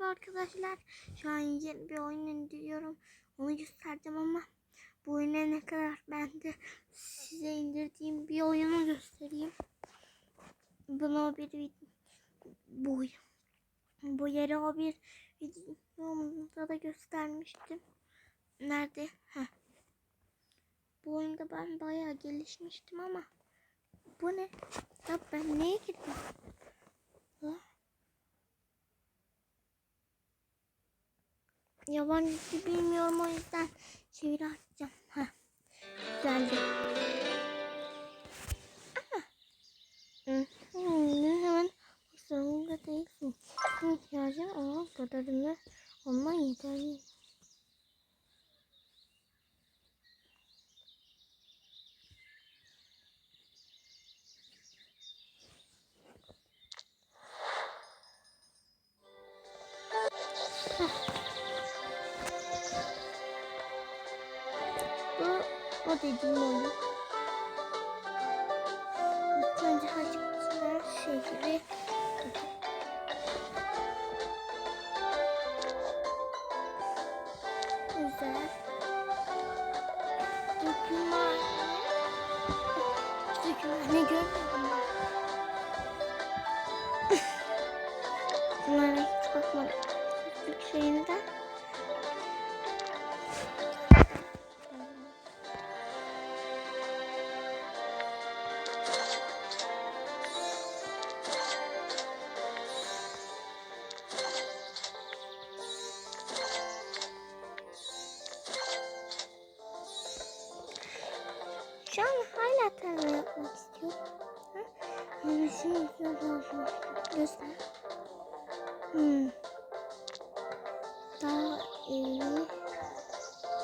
Merhaba arkadaşlar. Şu an yeni bir oyun indiriyorum. Onu göstereceğim ama bu oyuna ne kadar ben de size indirdiğim bir oyunu göstereyim. Bunu bir bu bu yeri o bir videomda da göstermiştim. Nerede? Heh. Bu oyunda ben bayağı gelişmiştim ama bu ne? Ya ben neye girdim? Yabancı bilmiyorum o yüzden çeviri açacağım. Ha. Geldi. Hı, Hemen zorunda değilsin. İhtiyacın olan kadarını olman yeterli. Dediğim oyun. İlk önce Hacıkçılar şehri güzel. Dökümhane. Dökümhane görmedim ben. Bunlara hiç bakmadım. Türk şeyinden. İyi.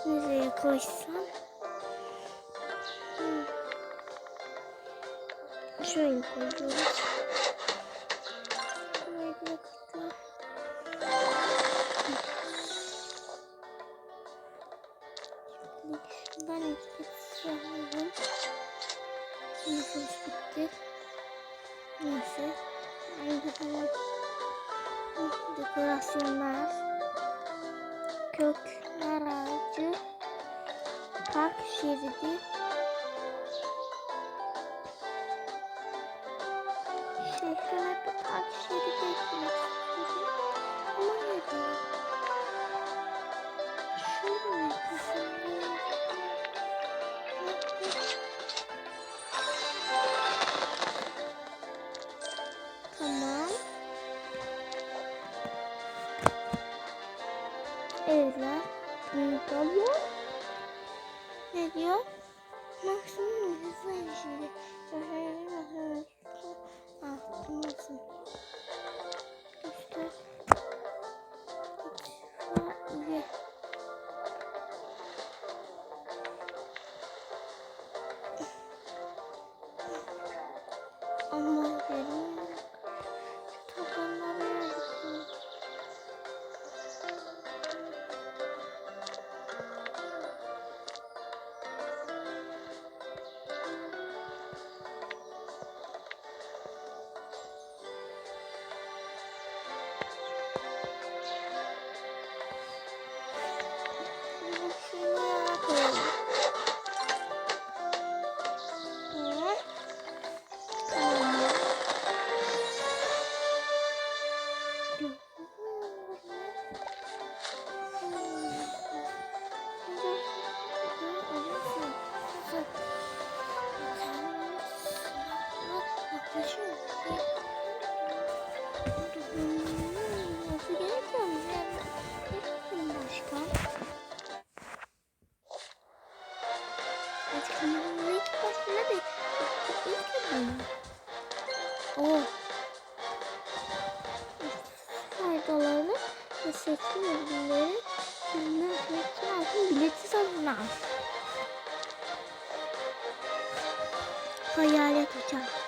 Nereye koysam? Şöyle koyuyoruz. Kökler ağacı. Park şeridi. Evler. Hmm, Tamam. Ne diyor? Maksimum hızlı erişimde. Şoförlerin mahallesi. Ah, satın al. Hayalet uçak.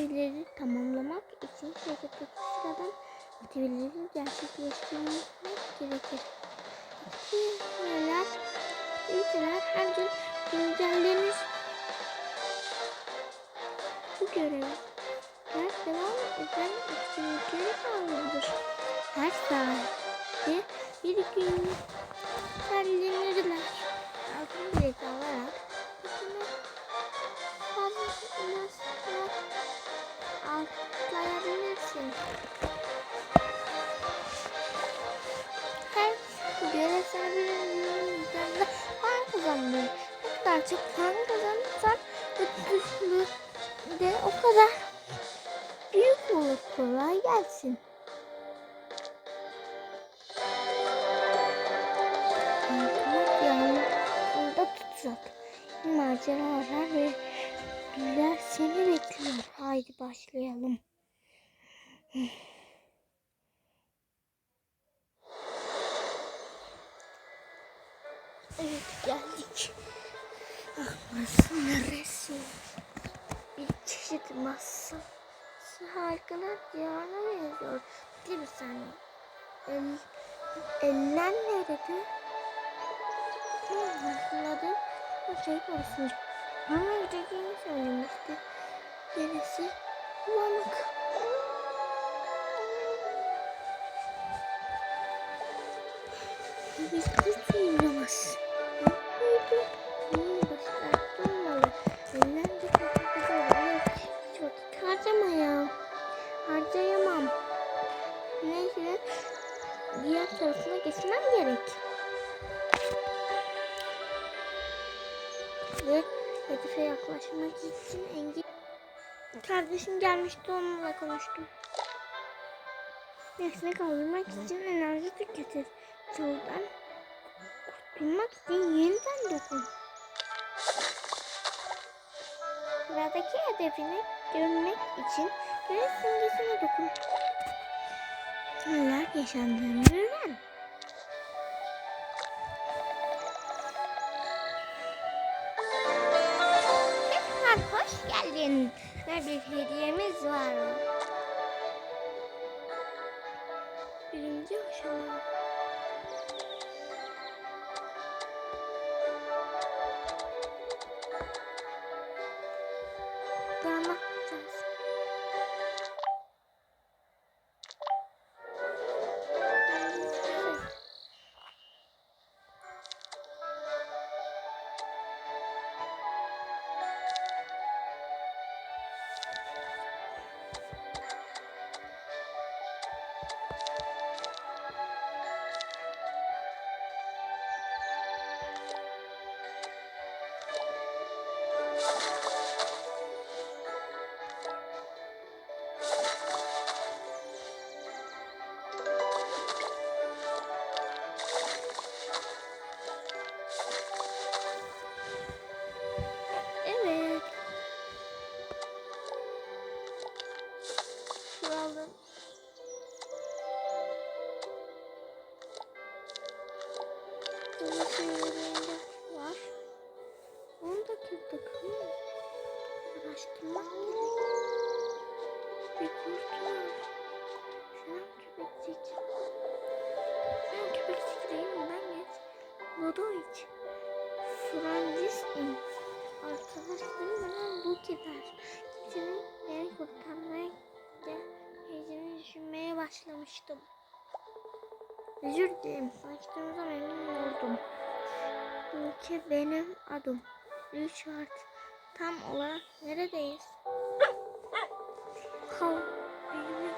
Görevleri tamamlamak için çocukta sıradan aktiviteleri gerçekleştirmek gerekir. Aktiviteler, aktiviteler her gün güncellenir. Bu görevler devam eden aktiviteleri bağlıdır. Her saatte bir gün terlenirler. Olur. Kolay gelsin. Yağmurda tutacak. Maceralar ve güller seni bekliyor. Haydi başlayalım. Evet geldik. Ah, burası neresi? Bir çeşit masa. Harikalar diyarına benziyor. Bir saniye. El, eller nerede? Hatırladım. O şey konusunda. Ama ödediğini söylemişti. Gerisi bulanık. Biz hiç uyuyamaz. Uyudu. Hmm, Harcayamam. Neyse. Diğer tarafına geçmem gerek. Ve hedefe yaklaşmak için engel... Kardeşim gelmişti onunla konuştum. Nesne kaldırmak için enerji tüketir. Çoğuldan kurtulmak için yeniden dokun. Sıradaki hedefini görmek için görev simgesine dokun. Neler yaşandığını öğren. Tekrar hoş geldin. Ve bir hediyemiz var. Birinci aşama. Arkadaşlarım bana bu gider. Kimsenin beni kurtarmaya heyecanı düşünmeye başlamıştım. Özür dilerim. Tanıştığımıza memnun oldum. Ülke benim adım. Şart. Tam olarak neredeyiz? Büyülü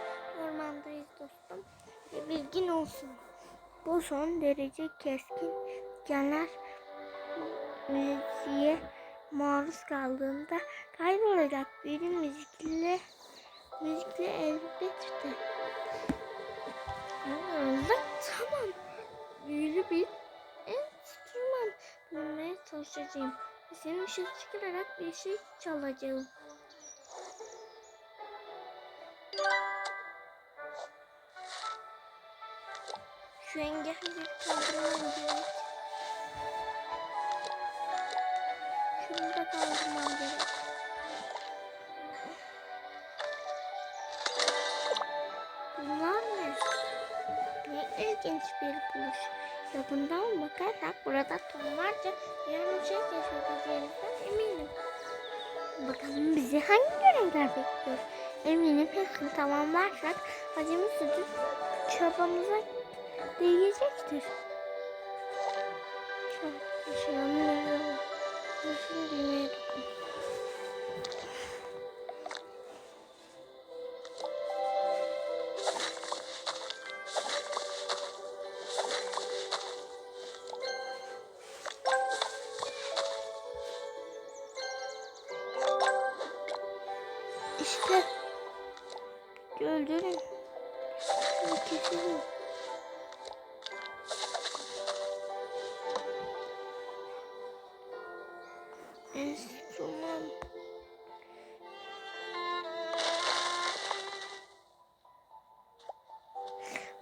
ormandayız dostum. Ve bilgin olsun. Bu son derece keskin genler müziğe maruz kaldığında kaybolacak benim müzikle müzikle elbette. Anladım. Tamam. Büyülü bir enstrüman bulmaya çalışacağım. Senin ışık çıkararak bir şey çalacağım. Şu engelleri kaldırmam gerekiyor. Da kaldırmam gerek. Bunlar ne? Ne ilginç bir buluş. Yakından bakarsak burada tonlarca yanlışa keşfedeceğimizden eminim. Bakalım bizi hangi görevler bekliyor? Eminim hepsini tamamlarsak acemi sütü çabamıza değecektir. Çok yaşayamıyorum. Nasıl düğmeye dokun. Enstrüman.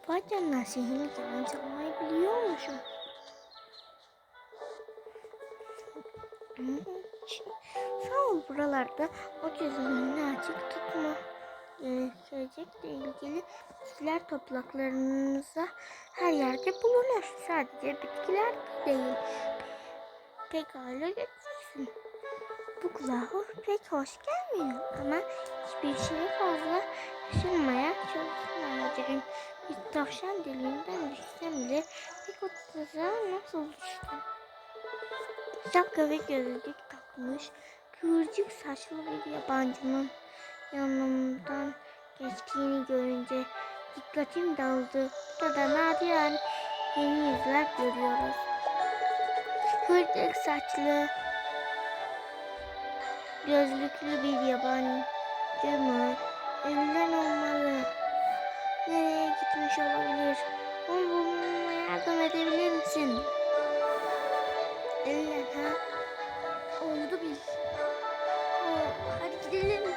Vay canına sihirli keman çalmayı biliyormuşum. Sağ ol buralarda o çözümünü açık tutma. Gelecekle ilgili bitkiler toplaklarınızda her yerde bulunur. Sadece bitkiler de değil. Pekala götürsün. Bu kulağa hoş- pek hoş gelmiyor ama hiçbir şeye fazla düşünmeye çalışmayacağım. Bir tavşan deliğinden düşsem bile pek o tuzağa nasıl düştüm? Şapka ve gözlük takmış kıvırcık saçlı bir yabancının yanımdan geçtiğini görünce dikkatim dağıldı. Burada nadiren yeni yüzler görüyoruz. Kıvırcık saçlı, gözlüklü bir yabancı mı? Elden olmalı. Nereye gitmiş olabilir? Onu bulmama yardım edebilir misin? Eller ha? Oldu bil. Oo, hadi gidelim.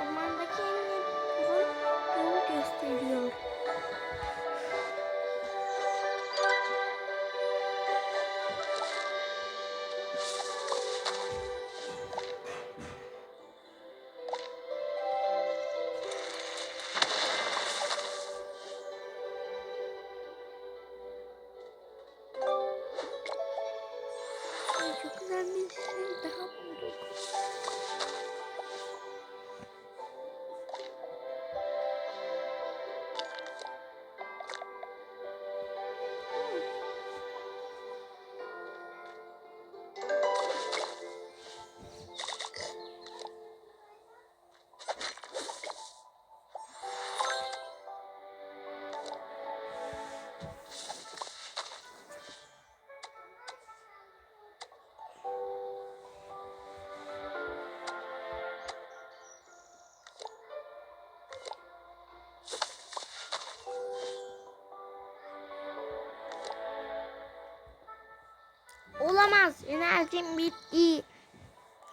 Ormandaki en yolu gösteriyor. Olamaz. Enerjim bitti.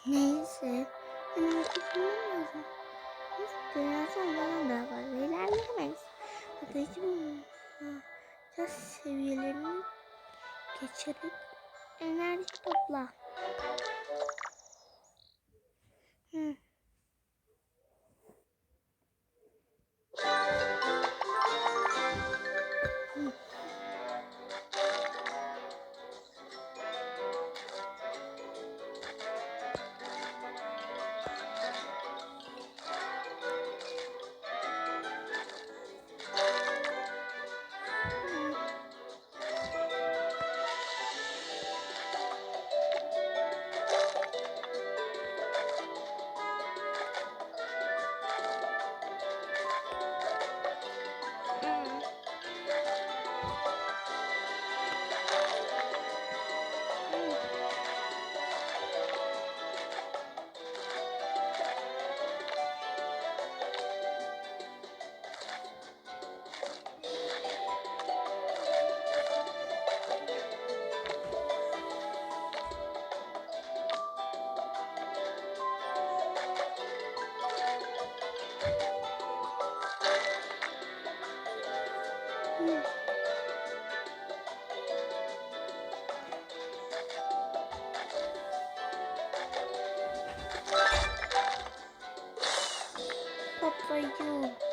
Neyse. Hemen kurtulmam lazım. Nasıl enerji olmadan daha fazla ilerleyemeyiz. Ateşi bulacağız seviyelerini geçirip enerji topla. Hı. Ayı. Hmm.